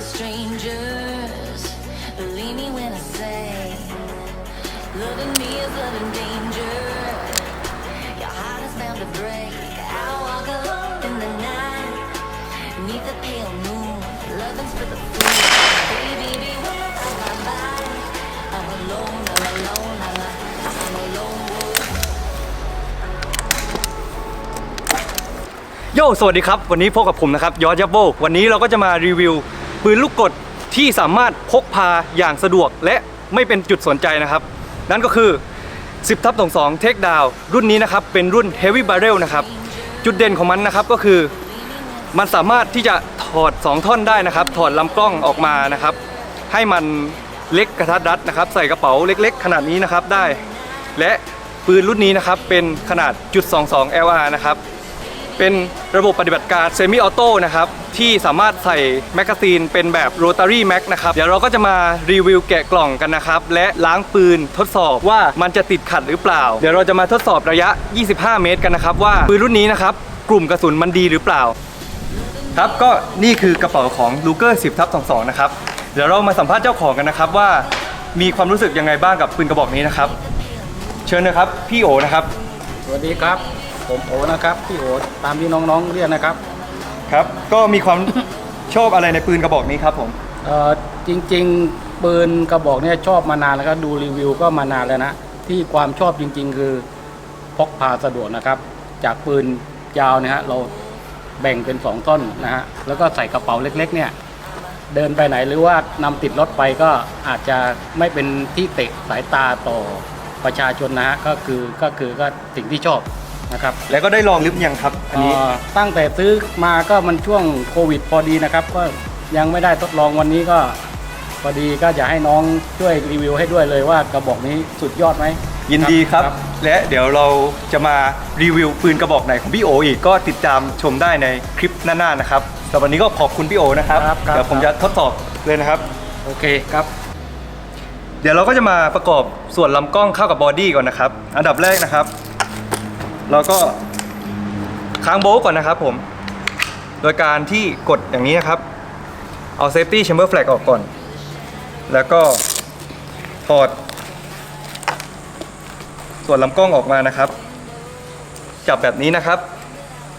love strangers. Believe me when I say, loving me is loving danger. Your heart is bound to break. I walk alone in the night, neath the pale moon. Loving's for the fool. Baby, beware of my mind. I'm alone, I'm alone, I'm a, I'm a lone โยสวัสดีครับ วันนี้พบกับผมนะครับยอดยับโบวันนี้เราก็จะมารีวิว ปืนลูกกดที่สามารถพกพาอย่างสะดวกและไม่เป็นจุดสนใจนะครับ นั่นก็คือ 10ทับ22 Take Down รุ่นนี้นะครับ เป็นรุ่น Heavy Barrel นะครับ จุดเด่นของมันนะครับก็คือ มันสามารถที่จะถอด 2 ท่อนได้นะครับ ถอดลำกล้องออกมานะครับ ให้มันเล็กกระทัดรัดนะครับ ใส่กระเป๋าเล็ก ๆ ขนาดนี้นะครับได้ และปืนรุ่นนี้นะครับเป็นขนาดจุด22 LR นะครับ เป็นระบบปฏิบัติการเซมิออโต้นะครับ ที่สามารถใส่แมกกาซีนเป็นแบบโรตารี่แม็กนะครับ เดี๋ยวเราก็จะมารีวิวแกะกล่องกันนะครับ และล้างปืนทดสอบว่ามันจะติดขัดหรือเปล่า เดี๋ยวเราจะมาทดสอบระยะ 25 เมตรกันนะครับ ว่าปืนรุ่นนี้นะครับ กลุ่มกระสุนมันดีหรือเปล่า ครับก็นี่คือกระเป๋าของ l u g e r 10ทับ22นะครับเดี๋ยวเรามาสัมภาษณ์เจ้าของกันนะครับว่ามีความรู้สึกยังไงบ้างกับปืนกระบอกนี้นะครับ เชิญนะครับพี่โอนะครับ สวัสดีครับ ผมโอนะครับพี่โอตามที่น้องๆเรียกนะครับครับ ก็มีความ ชอบอะไรในปืนกระบอกนี้ครับผม เอ่อจริงๆปืนกระบอกเนี่ยชอบมานานแล้วก็ดูรีวิวก็มานานแล้วนะที่ความชอบจริง ๆ คือพกพาสะดวกนะครับ จากปืนยาวนะฮะเราแบ่งเป็นสองท่อนนะฮะแล้วก็ใส่กระเป๋าเล็ก ๆ เนี่ย เดินไปไหนหรือว่านำติดรถไปก็อาจจะไม่เป็นที่เตะสายตาต่อประชาชนนะฮะก็คือก็คือก็สิ่งที่ชอบ นะครับแล้วก็ได้ลองหรือยังครับอันนี้ เอ่อตั้งแต่ซื้อมาก็มันช่วงโควิดพอดีนะครับ ก็ยังไม่ได้ทดลองวันนี้ก็พอดีก็จะให้น้องช่วยรีวิวให้ด้วยเลยว่ากระบอกนี้สุดยอดไหม ยินดีครับ และเดี๋ยวเราจะมารีวิวปืนกระบอกไหนของพี่โออีกก็ติดตามชมได้ในคลิปหน้าๆนะครับแต่วันนี้ก็ขอบคุณพี่โอนะครับครับครับ เดี๋ยวผมจะทดสอบเลยนะครับ โอเคครับ เดี๋ยวเราก็จะมาประกอบส่วนลำกล้องเข้ากับบอดี้ก่อนนะครับ อันดับแรกนะครับ เราก็ค้างโบล์ก่อนนะครับผม โดยการที่กดอย่างนี้นะครับ เอา safety chamber flag ออกก่อน แล้วก็ถอด ส่วนลำกล้องออกมานะครับ จับแบบนี้นะครับ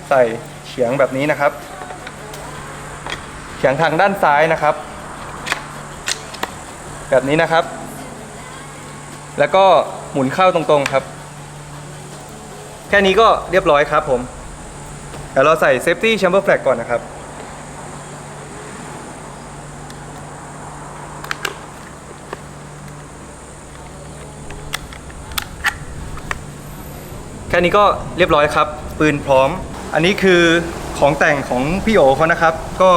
ใส่เฉียงแบบนี้นะครับ เฉียงทางด้านซ้ายนะครับ แบบนี้นะครับ แล้วก็หมุนเข้าตรงๆครับ แค่นี้ก็เรียบร้อยครับผม เดี๋ยวเราใส่ safety chamber flag ก่อนนะครับ แค่นี้ก็เรียบร้อยครับ ปืนพร้อม อันนี้คือของแต่งของพี่โอเขานะครับ ก็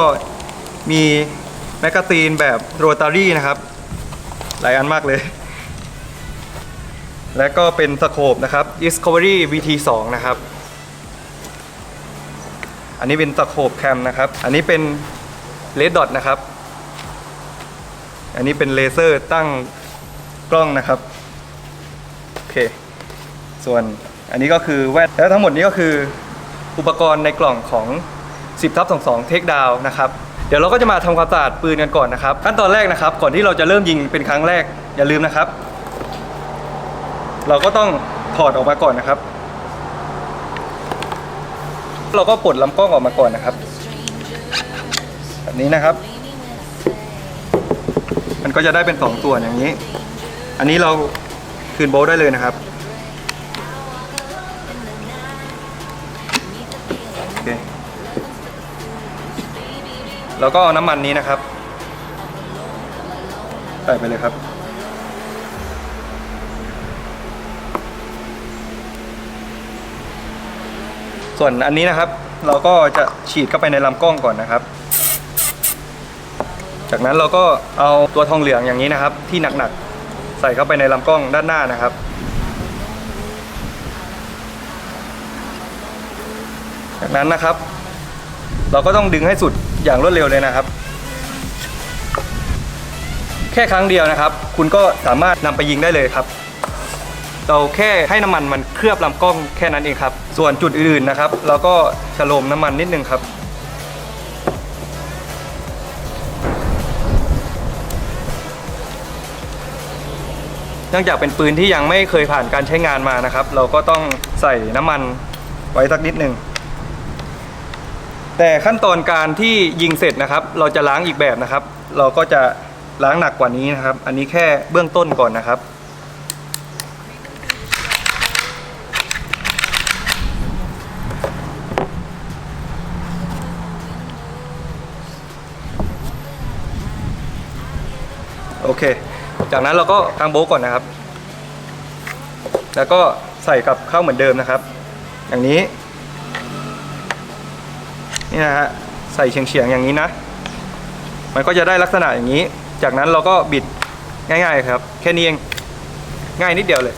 มีแมกกาซีนแบบโรตารี่นะครับ หลายอันมากเลย และก็เป็นสโคปนะครับ Discovery VT2 นะครับ อันนี้เป็นสโคปแคมนะครับ อันนี้เป็นเลดดอทนะครับ อันนี้เป็นเลเซอร์ตั้งกล้องนะครับ โอเค ส่วนอันนี้ก็คือแว่น แล้วทั้งหมดนี้ก็คืออุปกรณ์ในกล่องของ 10ทับ22 Take Down นะครับ เดี๋ยวเราก็จะมาทำความสะอาดปืนกันก่อนนะครับ ขั้นตอนแรกนะครับ ก่อนที่เราจะเริ่มยิงเป็นครั้งแรกอย่าลืมนะครับ เราก็ต้องถอดออกมาก่อนนะครับ เราก็ปลดลำกล้องออกมาก่อนนะครับ แบบนี้นะครับ มันก็จะได้เป็นสองส่วนอย่างนี้ อันนี้เราคืนโบลต์ได้เลยนะครับโอเคแล้วก็เอาน้ำมันนี้นะครับ ใส่ไปเลยครับ ส่วนอันนี้นะครับ เราก็จะฉีดเข้าไปในลำกล้องก่อนนะครับ จากนั้นเราก็เอาตัวทองเหลืองอย่างนี้นะครับ ที่หนักๆใส่เข้าไปในลำกล้องด้านหน้านะครับจากนั้นนะครับ เราก็ต้องดึงให้สุดอย่างรวดเร็วเลยนะครับ แค่ครั้งเดียวนะครับ คุณก็สามารถนำไปยิงได้เลยครับ เราแค่ให้น้ำมันมันเคลือบลำกล้องแค่นั้นเองครับ ส่วนจุดอื่นนะครับเราก็ฉโลมน้ำมันนิดนึงครับ เนื่องจากเป็นปืนที่ยังไม่เคยผ่านการใช้งานมานะครับ เราก็ต้องใส่น้ำมันไว้สักนิดหนึ่งแต่ขั้นตอนการที่ยิงเสร็จนะครับ เราจะล้างอีกแบบนะครับ เราก็จะล้างหนักกว่านี้นะครับ อันนี้แค่เบื้องต้นก่อนนะครับ โอเค จากนั้นเราก็กางโบ๊ก่อนนะครับ แล้วก็ใส่กับเข้าเหมือนเดิมนะครับ อย่างนี้ นี่นะฮะ ใส่เฉียงๆอย่างนี้นะ มันก็จะได้ลักษณะอย่างนี้ จากนั้นเราก็บิดง่ายๆครับ แค่นี้เอง ง่ายนิดเดียวเลย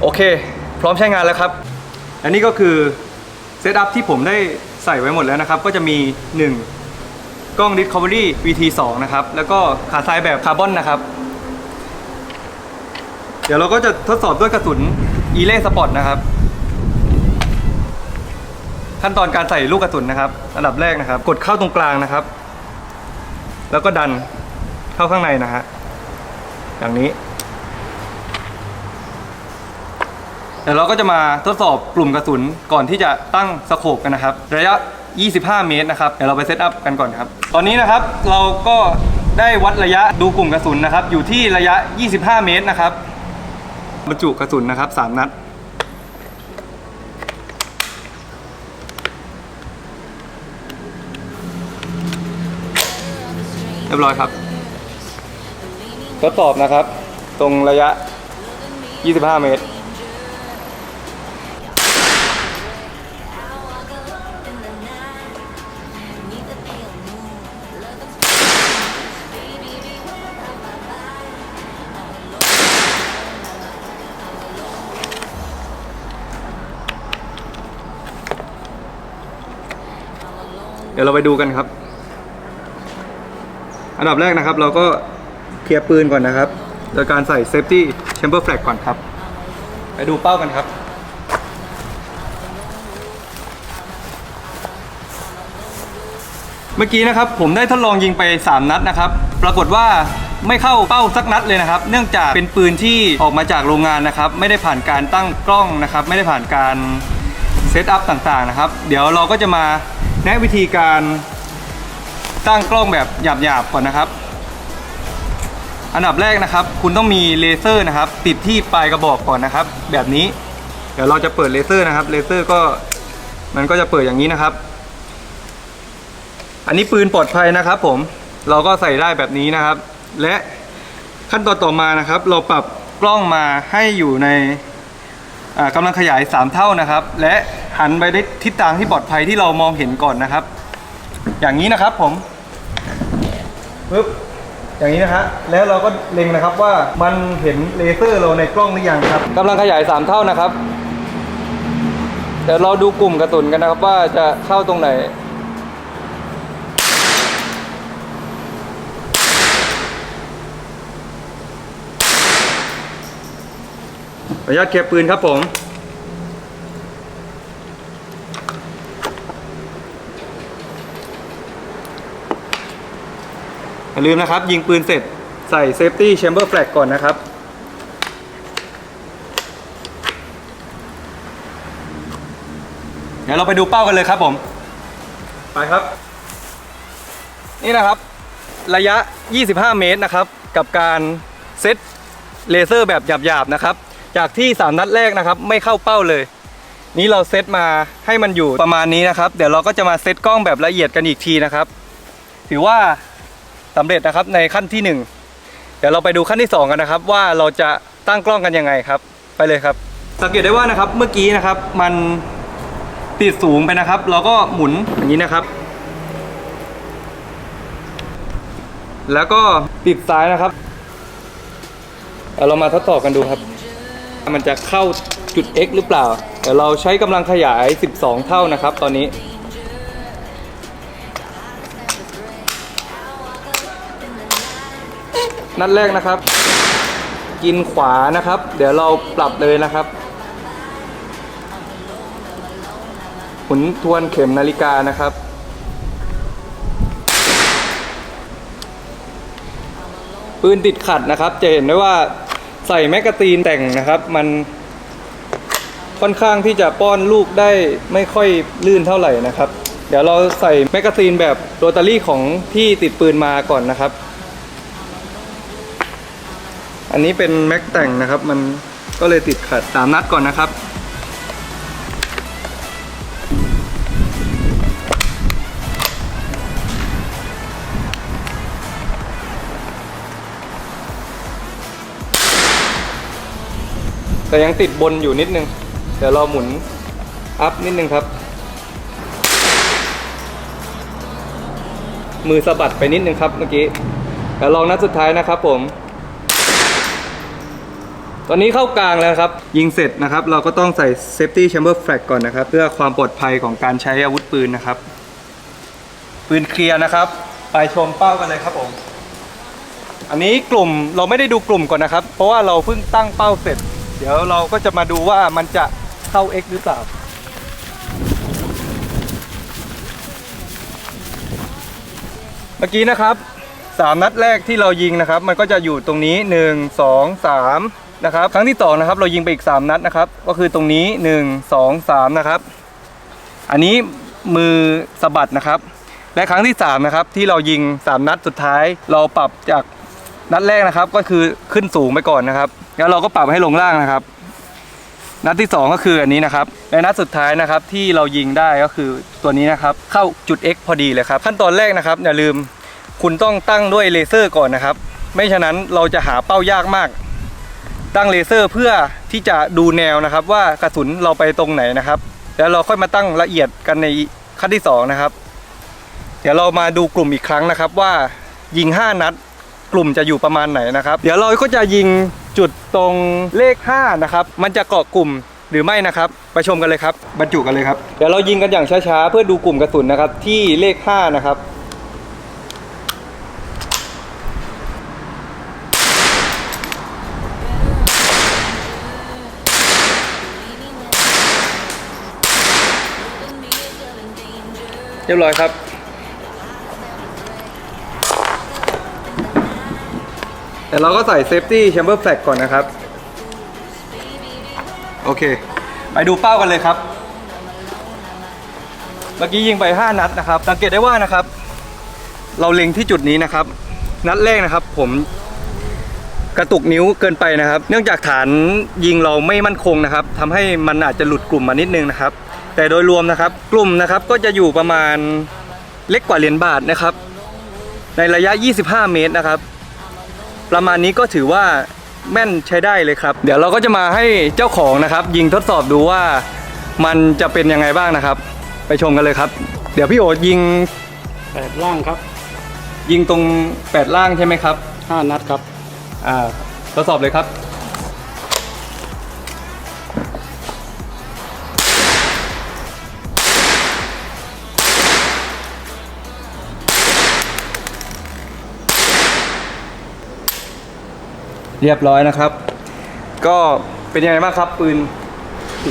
โอเค พร้อมใช้งานแล้วครับ อันนี้ก็คือเซตอัพที่ผมได้ใส่ไว้หมดแล้วนะครับ ก็จะมี 1 กล้อง Discovery VT 2นะครับ แล้วก็ขาซ้ายแบบคาร์บอนนะครับ เดี๋ยวเราก็จะทดสอบด้วยกระสุน e l a Sport นะครับ ขั้นตอนการใส่ลูกกระสุนนะครับ อันดับแรกนะครับ กดเข้าตรงกลางนะครับ แล้วก็ดันเข้าข้างในนะฮะอย่างนี้เดี๋ยวเราก็จะมาทดสอบกลุ่มกระสุนก่อนที่จะตั้งสโคปกันนะครับ ระยะ 25 เมตรนะครับ เดี๋ยวเราไปเซตอัพกันก่อนครับ ตอนนี้นะครับเราก็ได้วัดระยะดูกลุ่มกระสุนนะครับ อยู่ที่ระยะ 25 เมตรนะครับ บรรจุกระสุนนะครับ 3 นัด เรียบร้อยครับ ทดสอบนะครับ ตรงระยะ 25 เมตร เดี๋ยวเราไปดูกันครับ อันดับแรกนะครับ เราก็เคลียร์ปืนก่อนนะครับ โดยการใส่ safety chamber flag ก่อนครับ ไปดูเป้ากันครับเมื่อกี้นะครับผมได้ทดลองยิงไป 3 นัดนะครับ ปรากฏว่าไม่เข้าเป้าสักนัดเลยนะครับ เนื่องจากเป็นปืนที่ออกมาจากโรงงานนะครับ ไม่ได้ผ่านการตั้งกล้องนะครับ ไม่ได้ผ่านการเซตอัพต่างๆนะครับ เดี๋ยวเราก็จะมา แนะวิธีการตั้งกล้องแบบหยาบๆก่อนนะครับ อันดับแรกนะครับ คุณต้องมีเลเซอร์นะครับ ติดที่ปลายกระบอกก่อนนะครับ แบบนี้ เดี๋ยวเราจะเปิดเลเซอร์นะครับเลเซอร์ก็มันก็จะเปิดอย่างนี้นะครับ อันนี้ปืนปลอดภัยนะครับ ผมเราก็ใส่ได้แบบนี้นะครับ และขั้นตอนต่อมานะครับ เราปรับกล้องมาให้อยู่ในกำลังขยาย 3 เท่านะครับ และ หันไปในทิศทางที่ปลอดภัยที่เรามองเห็นก่อนนะครับ อย่างนี้นะครับผมปึ๊บอย่างนี้นะฮะแล้วเราก็เล็งนะครับว่ามันเห็นเลเซอร์เราในกล้องหรือยังครับกำลังขยาย 3 เท่านะครับเดี๋ยวเราดูกลุ่มกระสุนกันนะครับว่าจะเข้าตรงไหนขออนุญาตเคลียร์ปืนครับผม อย่าลืมนะครับ ยิงปืนเสร็จใส่ Safety Chamber Flag ก่อนนะครับ เดี๋ยวเราไปดูเป้ากันเลยครับผม ไปครับ นี่นะครับระยะ 25 เมตรนะครับ กับการเซตเลเซอร์แบบหยาบๆนะครับ จากที่ 3 นัดแรกนะครับ ไม่เข้าเป้าเลย นี้เราเซตมาให้มันอยู่ประมาณนี้นะครับ เดี๋ยวเราก็จะมาเซตกล้องแบบละเอียดกันอีกทีนะครับ ถือว่า สำเร็จนะครับในขั้นที่ 1 เดี๋ยวเราไปดูขั้นที่ 2 กันนะครับ ว่าเราจะตั้งกล้องกันยังไงครับ ไปเลยครับ สังเกตได้ว่านะครับเมื่อกี้นะครับมันติดสูงไปนะครับ เราก็หมุนอย่างนี้นะครับ แล้วก็ติดซ้ายนะครับเเรามาทดสอบกันดูครับ มันจะเข้าจุด X หรือเปล่า เดี๋ยวเราใช้กำลังขยาย 12 เท่านะครับ ตอนนี้ นัดแรกนะครับ กินขวานะครับ เดี๋ยวเราปรับเลยนะครับหมุนทวนเข็มนาฬิกานะครับ ปืนติดขัดนะครับ จะเห็นได้ว่าใส่แมกกาซีนแต่งนะครับ มันค่อนข้างที่จะป้อนลูกได้ไม่ค่อยลื่นเท่าไหร่นะครับ เดี๋ยวเราใส่แมกกาซีนแบบโรตารี่ของที่ติดปืนมาก่อนนะครับ อันนี้เป็นแม็กแต่งนะครับ มันก็เลยติดขัดสามนัดก่อนนะครับ แต่ยังติดบนอยู่นิดนึง เดี๋ยวเราหมุนอัพนิดนึงครับ มือสะบัดไปนิดนึงครับเมื่อกี้เดี๋ยวลองนัดสุดท้ายนะครับผม ตอนนี้เข้ากลางแล้วครับ ยิงเสร็จนะครับ เราก็ต้องใส่ safety chamber flag ก่อนนะครับ เพื่อความปลอดภัยของการใช้อาวุธปืนนะครับ ปืนเคลียร์นะครับ ไปชมเป้ากันเลยครับผม อันนี้กลุ่มเราไม่ได้ดูกลุ่มก่อนนะครับ เพราะว่าเราเพิ่งตั้งเป้าเสร็จ เดี๋ยวเราก็จะมาดูว่ามันจะเข้า X หรือเปล่าเมื่อกี้นะครับสามนัดแรกที่เรายิงนะครับ มันก็จะอยู่ตรงนี้ 1 2 3 นะครับครั้งที่สองนะครับเรายิงไปอีก 3 นัดนะครับ ก็คือตรงนี้ 1 2 3 นะครับ อันนี้มือสะบัดนะครับ และครั้งที่3นะครับที่เรายิง 3 นัดสุดท้าย เราปรับจากนัดแรกนะครับก็คือขึ้นสูงไปก่อนนะครับ แล้วเราก็ปรับให้ลงล่างนะครับ นัดที่ 2 ก็คืออันนี้นะครับและนัดสุดท้ายนะครับที่เรายิงได้ก็คือตัวนี้นะครับ เข้าจุด X พอดีเลยครับ ขั้นตอนแรกนะครับอย่าลืมคุณต้องตั้งด้วยเลเซอร์ก่อนนะครับ ไม่ฉะนั้นเราจะหาเป้ายากมาก ตั้งเลเซอร์เพื่อที่จะดูแนวนะครับ ว่ากระสุนเราไปตรงไหนนะครับ แล้วเราค่อยมาตั้งละเอียดกันในขั้นที่สองนะครับ เดี๋ยวเรามาดูกลุ่มอีกครั้งนะครับ ว่ายิง 5 นัด กลุ่มจะอยู่ประมาณไหนนะครับ เดี๋ยวเราก็จะยิงจุดตรงเลข5นะครับมันจะเกาะกลุ่มหรือไม่นะครับไปชมกันเลยครับ บรรจุกันเลยครับ เดี๋ยวเรายิงกันอย่างช้าๆเพื่อดูกลุ่มกระสุนนะครับที่เลข5นะครับ เรียบร้อยครับ แต่เราก็ใส่ safety chamber flag ก่อนนะครับ โอเค ไปดูเป้ากันเลยครับ เมื่อกี้ยิงไป 5 นัดนะครับ สังเกตได้ว่านะครับ เราเล็งที่จุดนี้นะครับ นัดแรกนะครับ ผมกระตุกนิ้วเกินไปนะครับ เนื่องจากฐานยิงเราไม่มั่นคงนะครับทำให้มันอาจจะหลุดกลุ่มมานิดนึงนะครับ แต่โดยรวมนะครับกลุ่มนะครับก็จะอยู่ประมาณเล็กกว่าเหรียญบาทนะครับ ในระยะ 25 เมตรนะครับ ประมาณนี้ก็ถือว่าแม่นใช้ได้เลยครับ เดี๋ยวเราก็จะมาให้เจ้าของนะครับ ยิงทดสอบดูว่ามันจะเป็นยังไงบ้างนะครับ ไปชมกันเลยครับ เดี๋ยวพี่โอยิงแปดล่างครับ ยิงตรงแปดล่างใช่ไหมครับห้านัดครับอ่าทดสอบเลยครับ เรียบร้อยนะครับ ก็เป็นยังไงบ้างครับปืน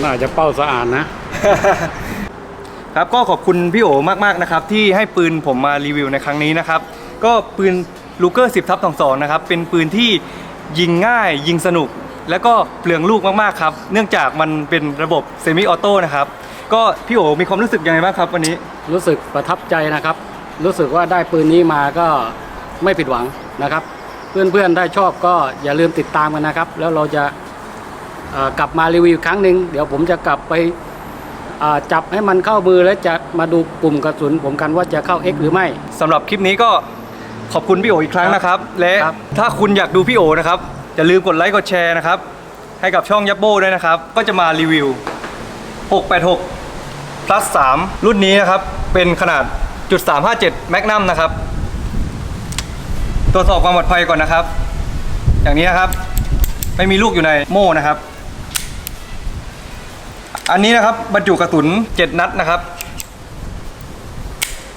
น่าจะเป้าสะอาดนะ ครับก็ขอบคุณพี่โอมากๆนะครับ ที่ให้ปืนผมมารีวิวในครั้งนี้นะครับ ก็ปืนลูเกอร์10ทับ22นะครับ เป็นปืนที่ยิงง่ายยิงสนุก แล้วก็เปลืองลูกมากๆครับ เนื่องจากมันเป็นระบบเซมิออโต้นะครับ ก็พี่โอมีความรู้สึกยังไงบ้างครับวันนี้ รู้สึกประทับใจนะครับ รู้สึกว่าได้ปืนนี้มาก็ไม่ผิดหวังนะครับ เพื่อนๆได้ชอบก็อย่าลืมติดตามกันนะครับ แล้วเราจะเอ่อกลับมารีวิวอีกครั้งหนึ่งเดี๋ยวผมจะกลับไปอ่าจับให้มันเข้ามือแล้วจะมาดูกลุ่มกระสุนผมกันว่าจะเข้า X หรือไม่สำหรับคลิปนี้ก็ขอบคุณพี่โออีกครั้งนะครับ และครับถ้าคุณอยากดูพี่โอนะครับอย่าลืมกดไลค์กดแชร์นะครับ ให้กับช่องยับโบ้ด้วยนะครับ ก็จะมารีวิว 686 plus 3 รุ่นนี้นะครับ เป็นขนาดจุด357 Magnum นะครับ ตรวจสอบความปลอดภัยก่อนนะครับ อย่างนี้นะครับ ไม่มีลูกอยู่ในโม่นะครับ อันนี้นะครับบรรจุกระสุน 7 นัดนะครับ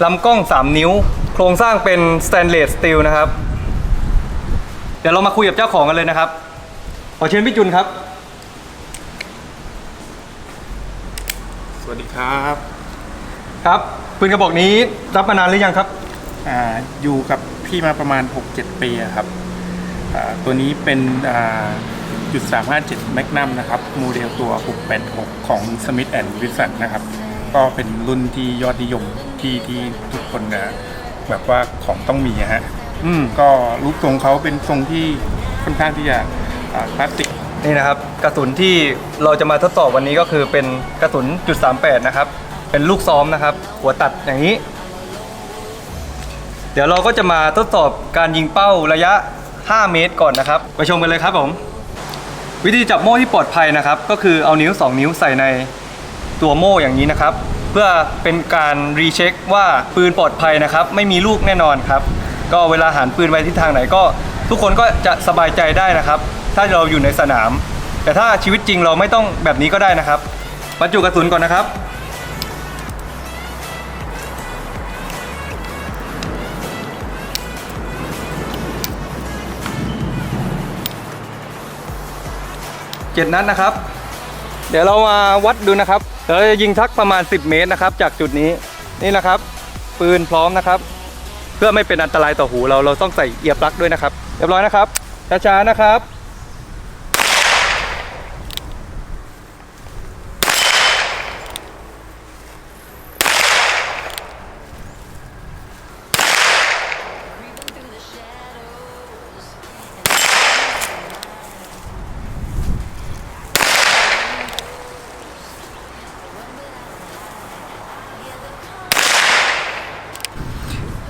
ลำกล้อง 3 นิ้ว โครงสร้างเป็นสแตนเลสสตีลนะครับ เดี๋ยวเรามาคุยกับเจ้าของกันเลยนะครับ ขอเชิญพี่จุนครับ สวัสดีครับ ครับปืนกระบอกนี้รับมานานหรือยังครับอ่าอยู่กับ พี่มาประมาณ 6-7 ปีอะครับอ่าตัวนี้เป็นอ่าจุด357แมกนัมนะครับโมเดลตัว 686 ของ Smith Wesson นะครับ ก็เป็นรุ่นที่ยอดนิยมที่ที่ทุกคนนะแบบว่าของต้องมีอะฮะอืมก็รูปทรงเขาเป็นทรงที่ค่อนข้างที่จะอ่าคลาสสิกนี่นะครับ กระสุนที่เราจะมาทดสอบวันนี้ก็คือเป็นกระสุนจุด38นะครับ เป็นลูกซ้อมนะครับ หัวตัดอย่างนี้เดี๋ยวเราก็จะมาทดสอบการยิงเป้าระยะ 5 เมตรก่อนนะครับไปชมกันเลยครับผม วิธีจับโม่ที่ปลอดภัยนะครับ ก็คือเอานิ้ว 2 นิ้วใส่ในตัวโม่อย่างนี้นะครับ เพื่อเป็นการรีเช็คว่าปืนปลอดภัยนะครับ ไม่มีลูกแน่นอนครับ ก็เวลาหันปืนไปทิศทางไหนก็ ทุกคนก็จะสบายใจได้นะครับ ถ้าเราอยู่ในสนาม แต่ถ้าชีวิตจริงเราไม่ต้องแบบนี้ก็ได้นะครับบรรจุกระสุนก่อนนะครับ 7 นัดนะครับ เดี๋ยวเรามาวัดดูนะครับเดี๋ยวเราจะยิงทักประมาณ 10 เมตรนะครับ จากจุดนี้นี่นะครับ ปืนพร้อมนะครับ เพื่อไม่เป็นอันตรายต่อหูเราเราต้องใส่เอียร์ปลั๊กด้วยนะครับ เรียบร้อยนะครับช้าๆนะครับ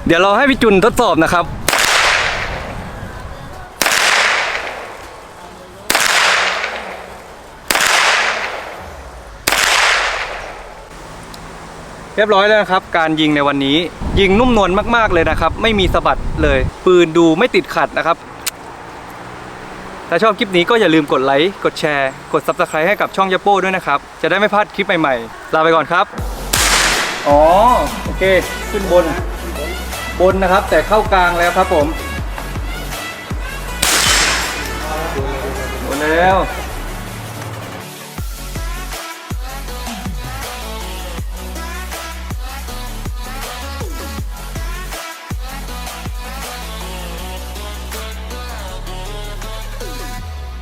เดี๋ยวเราให้พี่จุนทดสอบนะครับ เรียบร้อยแล้วนะครับ การยิงในวันนี้ ยิงนุ่มนวลมากๆเลยนะครับ ไม่มีสะบัดเลย ปืนดูไม่ติดขัดนะครับ ถ้าชอบคลิปนี้ก็อย่าลืมกดไลค์ กดแชร์ กด Subscribe ให้กับช่องย a โป้ด้วยนะครับ จะได้ไม่พลาดคลิปใหม่ๆ ลาไปก่อนครับ อ๋อ โอเค ขึ้นบน บนนะครับ แต่เข้ากลางแล้วครับผมหมดแล้ว